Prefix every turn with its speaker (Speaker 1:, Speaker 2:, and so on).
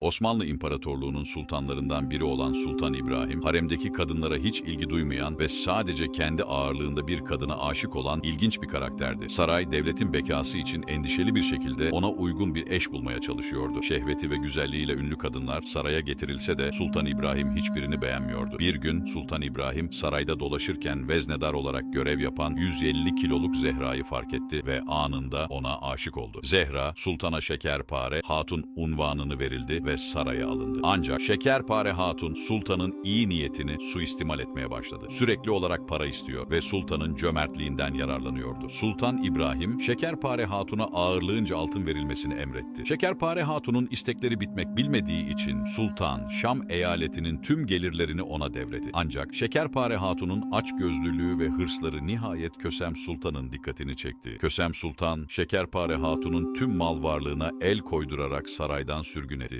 Speaker 1: Osmanlı İmparatorluğu'nun sultanlarından biri olan Sultan İbrahim, haremdeki kadınlara hiç ilgi duymayan ve sadece kendi ağırlığında bir kadına aşık olan ilginç bir karakterdi. Saray, devletin bekası için endişeli bir şekilde ona uygun bir eş bulmaya çalışıyordu. Şehveti ve güzelliğiyle ünlü kadınlar saraya getirilse de Sultan İbrahim hiçbirini beğenmiyordu. Bir gün Sultan İbrahim sarayda dolaşırken veznedar olarak görev yapan 150 kiloluk Zehra'yı fark etti ve anında ona aşık oldu. Zehra, Sultan'a şekerpare, hatun unvanını verildi ve saraya alındı. Ancak şekerpare hatun sultanın iyi niyetini suistimal etmeye başladı. Sürekli olarak para istiyor ve sultanın cömertliğinden yararlanıyordu. Sultan İbrahim, şekerpare hatuna ağırlığınca altın verilmesini emretti. Şekerpare hatunun istekleri bitmek bilmediği için sultan, Şam eyaletinin tüm gelirlerini ona devretti. Ancak şekerpare hatunun açgözlülüğü ve hırsları nihayet Kösem Sultan'ın dikkatini çekti. Kösem Sultan, şekerpare hatunun tüm mal varlığına el koydurarak saraydan sürgün etti.